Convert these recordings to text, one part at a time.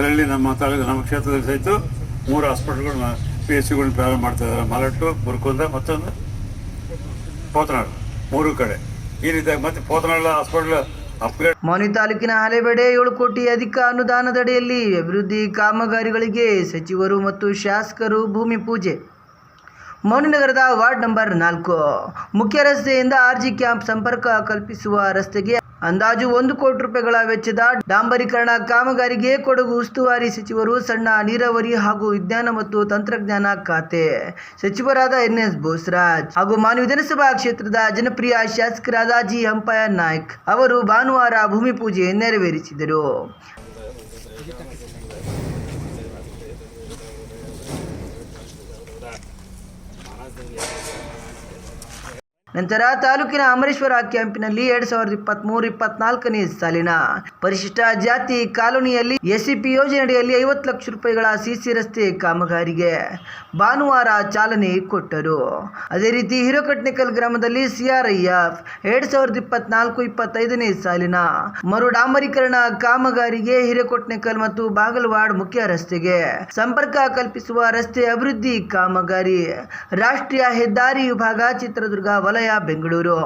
ಅದರಲ್ಲಿ ನಮ್ಮ ತಾಲೂಕು ನಮ್ಮ ಕ್ಷೇತ್ರದಲ್ಲಿ ಸಹಿತ ಮೂರು ಹಾಸ್ಪಿಟಲ್ಗಳನ್ನ ಪಿ ಎಸ್ ಸಿಗಳನ್ನ ಪ್ರಾರಂಭ ಮಾಡ್ತಾ ಇದ್ದಾರೆ. ಮಲಟ್ಟು ಬುರ್ಕುಂದ ಮತ್ತೊಂದು ಪೋತನಾಡು. ಮೂರು ಕಡೆ. ಈ ರೀತಿಯಾಗಿ ಮತ್ತೆ ಪೋತನಾಳ ಹಾಸ್ಪಿಟಲ್ ಮೌನಿ ತಾಲೂಕಿನ ಹಲೆಬೆಡೆ ಏಳು ಕೋಟಿ ಅಧಿಕ ಅನುದಾನದಡಿಯಲ್ಲಿ ಅಭಿವೃದ್ಧಿ ಕಾಮಗಾರಿಗಳಿಗೆ ಸಚಿವರು ಮತ್ತು ಶಾಸಕರು ಭೂಮಿ ಪೂಜೆ. ಮೌನಿನಗರದ ವಾರ್ಡ್ ನಂಬರ್ ನಾಲ್ಕು ಮುಖ್ಯ ರಸ್ತೆಯಿಂದ ಆರ್ಜಿ ಕ್ಯಾಂಪ್ ಸಂಪರ್ಕ ಕಲ್ಪಿಸುವ ರಸ್ತೆಗೆ ಅಂದಾಜು ಒಂದು ಕೋಟಿ ರೂಪಾಯಿಗಳ ವೆಚ್ಚದ ಡಾಂಬರೀಕರಣ ಕಾಮಗಾರಿಗೆ ಕೊಡಗು ಉಸ್ತುವಾರಿ ಸಚಿವರು ಸಣ್ಣ ನೀರಾವರಿ ಹಾಗೂ ವಿಜ್ಞಾನ ಮತ್ತು ತಂತ್ರಜ್ಞಾನ ಖಾತೆ ಸಚಿವರಾದ ಎನ್ ಎಸ್ ಬೋಸ್ರಾಜ್ ಹಾಗೂ ಮಾನ್ಯ ವಿಧಾನಸಭಾ ಕ್ಷೇತ್ರದ ಜನಪ್ರಿಯ ಶಾಸಕರಾದ ಜಿ ಹಂಪಯ್ಯ ನಾಯ್ಕ್ ಅವರು ಭಾನುವಾರ ಭೂಮಿ ಪೂಜೆ ನೆರವೇರಿಸಿದರು. ನಂತರ ತಾಲೂಕಿನ ಅಮರೇಶ್ವರ ಕ್ಯಾಂಪಿನಲ್ಲಿ ಎರಡ್ ಸಾವಿರದ ಇಪ್ಪತ್ಮೂರು ಇಪ್ಪತ್ನಾಲ್ಕನೇ ಸಾಲಿನ ಪರಿಶಿಷ್ಟ ಜಾತಿ ಕಾಲೋನಿಯಲ್ಲಿ ಎಸ್ಸಿಪಿ ಯೋಜನೆಯಡಿಯಲ್ಲಿ ಐವತ್ತು ಲಕ್ಷ ರೂಪಾಯಿಗಳ ಸಿಸಿ ರಸ್ತೆ ಕಾಮಗಾರಿಗೆ ಭಾನುವಾರ ಚಾಲನೆ ಕೊಟ್ಟರು. ಅದೇ ರೀತಿ ಹಿರೋಕಟ್ನಿಕಲ್ ಗ್ರಾಮದಲ್ಲಿ ಸಿಆರ್ಐಎಫ್ ಎರಡ್ ಸಾವಿರದ ಇಪ್ಪತ್ನಾಲ್ಕು ಇಪ್ಪತ್ತೈದನೇ ಸಾಲಿನ ಮರು ಡಾಂಬರೀಕರಣ ಕಾಮಗಾರಿಗೆ ಹಿರೇಕೊಟ್ನಿಕಲ್ ಮತ್ತು ಬಾಗಲವಾಡ್ ಮುಖ್ಯ ರಸ್ತೆಗೆ ಸಂಪರ್ಕ ಕಲ್ಪಿಸುವ ರಸ್ತೆ ಅಭಿವೃದ್ಧಿ ಕಾಮಗಾರಿ ರಾಷ್ಟ್ರೀಯ ಹೆದ್ದಾರಿ ವಿಭಾಗ ಚಿತ್ರದುರ್ಗ ವಲಯ ಬೆಂಗಳೂರು.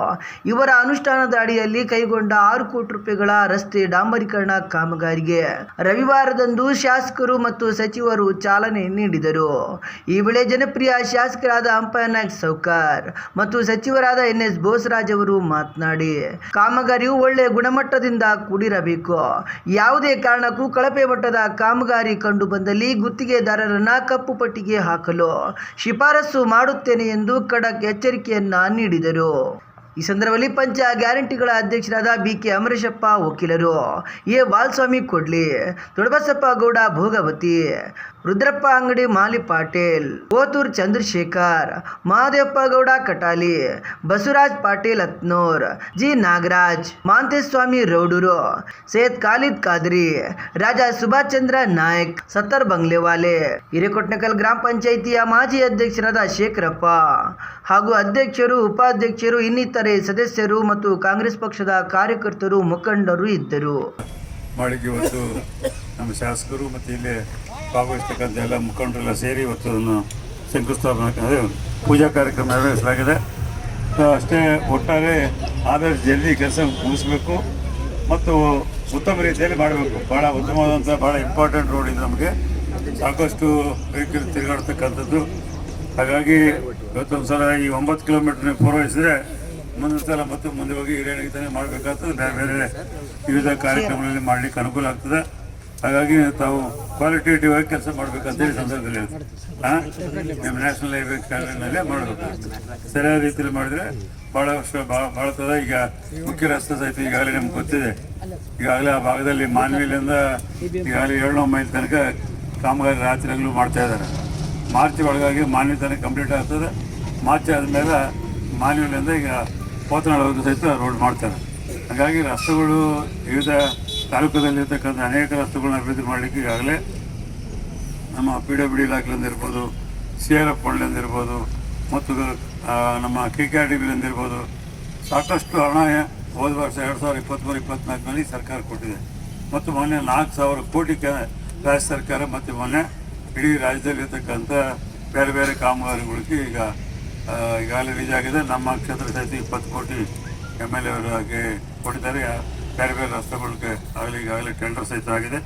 ಇವರ ಅನುಷ್ಠಾನದ ಅಡಿಯಲ್ಲಿ ಕೈಗೊಂಡ ಆರು ಕೋಟಿ ರೂಪಾಯಿಗಳ ರಸ್ತೆ ಡಾಂಬರೀಕರಣ ಕಾಮಗಾರಿಗೆ ರವಿವಾರದಂದು ಶಾಸಕರು ಮತ್ತು ಸಚಿವರು ಚಾಲನೆ ನೀಡಿದರು. ಈ ವೇಳೆ ಜನಪ್ರಿಯ ಶಾಸಕರಾದ ಅಂಪಯ್ಯ ನಾಯ್ಕ ಸೌಕರ್ ಮತ್ತು ಸಚಿವರಾದ ಎನ್ ಎಸ್ ಬೋಸರಾಜ್ ಅವರು ಮಾತನಾಡಿ, ಕಾಮಗಾರಿಯು ಒಳ್ಳೆಯ ಗುಣಮಟ್ಟದಿಂದ ಕೂಡಿರಬೇಕು. ಯಾವುದೇ ಕಾರಣಕ್ಕೂ ಕಳಪೆ ಮಟ್ಟದ ಕಾಮಗಾರಿ ಕಂಡು ಬಂದಲ್ಲಿ ಗುತ್ತಿಗೆದಾರರನ್ನ ಕಪ್ಪು ಪಟ್ಟಿಗೆ ಹಾಕಲು ಶಿಫಾರಸು ಮಾಡುತ್ತೇನೆ ಎಂದು ಖಡಕ್ ಎಚ್ಚರಿಕೆಯನ್ನ ನೀಡಿದರು. ಈ ಸಂದರ್ಭದಲ್ಲಿ ಪಂಚ ಗ್ಯಾರಂಟಿಗಳ ಅಧ್ಯಕ್ಷರಾದ ಬಿ ಕೆ ಅಮರೇಶಪ್ಪ ವಕೀಲರು ಎ ಬಾಲಸ್ವಾಮಿ ಕೊಡ್ಲಿ ದೊಡಬಸಪ್ಪ ಗೌಡ ಭೋಗವತಿ, ರುದ್ರಪ್ಪ ಅಂಗಡಿ ಮಾಲಿ ಪಾಟೀಲ್, ಕೋತೂರ್ ಚಂದ್ರಶೇಖರ್, ಮಹಾದೇವಪ್ಪ ಗೌಡ ಕಟಾಲಿ, ಬಸವರಾಜ್ ಪಾಟೀಲ್ ಅತ್ನೂರ್ ಜಿ ನಾಗರಾಜ್, ಮಾಂತೇಸ್ವಾಮಿ ರೌಡೂರು, ಸೈಯದ್ ಖಾಲಿದ್ ಕಾದ್ರಿ ರಾಜಾ ಸುಭಾಷ್ ಚಂದ್ರ ನಾಯಕ್, ಸತ್ತರ್ ಬಂಗ್ಲೆವಾಲೆ, ಹಿರೇಕೊಟ್ನಕಲ್ ಗ್ರಾಮ ಪಂಚಾಯಿತಿಯ ಮಾಜಿ ಅಧ್ಯಕ್ಷರಾದ ಶೇಖರಪ್ಪ ಹಾಗೂ ಅಧ್ಯಕ್ಷರು, ಉಪಾಧ್ಯಕ್ಷರು, ಇನ್ನಿತರೆ ಸದಸ್ಯರು ಮತ್ತು ಕಾಂಗ್ರೆಸ್ ಪಕ್ಷದ ಕಾರ್ಯಕರ್ತರು, ಮುಖಂಡರು ಇದ್ದರು. ನಮ್ಮ ಶಾಸಕರು ಮತ್ತು ಇಲ್ಲಿ ಭಾಗವಹಿಸ್ತಕ್ಕಂಥ ಎಲ್ಲ ಮುಖಂಡರೆಲ್ಲ ಸೇರಿ ಇವತ್ತು ಅದನ್ನು ಶಂಕುಸ್ಥಾಪನೆ ಪೂಜಾ ಕಾರ್ಯಕ್ರಮ ನೆರವೇರಿಸಲಾಗಿದೆ. ಅಷ್ಟೇ ಒಟ್ಟಾರೆ ಆದಷ್ಟು ಜಲ್ದಿ ಕೆಲಸ ಮುಗಿಸ್ಬೇಕು ಮತ್ತು ಉತ್ತಮ ರೀತಿಯಲ್ಲಿ ಮಾಡಬೇಕು. ಭಾಳ ಉತ್ತಮವಾದಂಥ ಭಾಳ ಇಂಪಾರ್ಟೆಂಟ್ ರೋಡ್ ಇದೆ ನಮಗೆ. ಸಾಕಷ್ಟು ವೆಹಿಕಲ್ ತಿರುಗಾಡ್ತಕ್ಕಂಥದ್ದು. ಹಾಗಾಗಿ ಇವತ್ತೊಂದು ಸಲ ಈ ಒಂಬತ್ತು ಕಿಲೋಮೀಟರ್ ಪೂರೈಸಿದ್ರೆ ಮುಂದಿನ ಸಲ ಮತ್ತೆ ಮುಂದೆ ಹೋಗಿ ಹಿರಿಯಣಿಗೆ ಮಾಡಬೇಕಾಗ್ತದೆ. ಬೇರೆ ಬೇರೆ ವಿವಿಧ ಕಾರ್ಯಕ್ರಮಗಳಲ್ಲಿ ಮಾಡಲಿಕ್ಕೆ ಅನುಕೂಲ ಆಗ್ತದೆ. ಹಾಗಾಗಿ ತಾವು ಕ್ವಾಲಿಟೇಟಿವ್ ಆಗಿ ಕೆಲಸ ಮಾಡಬೇಕಂತೇಳಿ ಸಂದರ್ಭದಲ್ಲಿ ಹಾಂ? ನಿಮ್ಮ ನ್ಯಾಷನಲ್ ಹೈವೇ ಕಾಲನಲ್ಲೇ ಮಾಡಬೇಕು ಸರಿಯಾದ ರೀತಿಯಲ್ಲಿ ಮಾಡಿದ್ರೆ ಭಾಳ ವರ್ಷ ಭಾಳ ಈಗ ಮುಖ್ಯ ರಸ್ತೆ ಸಹಿತ ಈಗಾಗಲೇ ನಮ್ಗೆ ಗೊತ್ತಿದೆ. ಈಗಾಗಲೇ ಆ ಭಾಗದಲ್ಲಿ ಮಾನ್ವಿಲಿಂದ ಈಗಾಗಲೇ ಏಳ್ನೂರು ಮೈಲ್ ತನಕ ಕಾಮಗಾರಿ ರಾತ್ರಿ ಹಗಲು ಮಾಡ್ತಾ ಇದ್ದಾರೆ. ಮಾರ್ಚ್ ಒಳಗಾಗಿ ಮಾನ್ಯತನ ಕಂಪ್ಲೀಟ್ ಆಗ್ತದೆ. ಮಾರ್ಚ್ ಆದಮೇಲೆ ಮಾನ್ಯದಿಂದ ಈಗ ಪೋತನಾಳವರೆಗೂ ಸಹಿತ ರೋಡ್ ಮಾಡ್ತಾರೆ. ಹಾಗಾಗಿ ರಸ್ತೆಗಳು ವಿವಿಧ ತಾಲೂಕದಲ್ಲಿರ್ತಕ್ಕಂಥ ಅನೇಕ ರಸ್ತೆಗಳನ್ನ ಅಭಿವೃದ್ಧಿ ಮಾಡಲಿಕ್ಕೆ ಈಗಾಗಲೇ ನಮ್ಮ ಪಿ ಡಬ್ಲ್ಯೂ ಡಿ ಇಲಾಖೆಯಿಂದ ಇರ್ಬೋದು, ಸಿ ಆರ್ ಎಫ್ ಫಂಡ್ಲಿಂದ ಇರ್ಬೋದು, ಮತ್ತು ನಮ್ಮ ಕೆ ಕೆ ಆರ್ ಡಿ ಬಿಲಿಂದ ಇರ್ಬೋದು, ಸಾಕಷ್ಟು ಹಣ ಹೋದ ವರ್ಷ ಎರಡು ಸಾವಿರದ ಇಪ್ಪತ್ತ್ಮೂರು ಇಪ್ಪತ್ತ್ನಾಲ್ಕರಲ್ಲಿ ಸರ್ಕಾರ ಕೊಟ್ಟಿದೆ. ಮತ್ತು ಮೊನ್ನೆ ನಾಲ್ಕು ಸಾವಿರ ಕೋಟಿ ರಾಜ್ಯ ಸರ್ಕಾರ ಮತ್ತು ಮೊನ್ನೆ ಇಡೀ ರಾಜ್ಯದಲ್ಲಿರ್ತಕ್ಕಂಥ ಬೇರೆ ಬೇರೆ ಕಾಮಗಾರಿಗಳಿಗೆ ಈಗ ಈಗಾಗಲೇ ರಿಲೀಸ್ ಆಗಿದೆ. ನಮ್ಮ ಕ್ಷೇತ್ರ ಸಹಿತ ಇಪ್ಪತ್ತು ಕೋಟಿ ಎಂ ಎಲ್ ಎ ಅವರಿಗೆ ಕೊಟ್ಟಿದ್ದಾರೆ. ಬೇರೆ ಬೇರೆ ರಸ್ತೆಗಳಿಗೆ ಆಗಲಿ, ಈಗಾಗಲೇ ಟೆಂಡರ್ ಸಹಿತ ಆಗಿದೆ.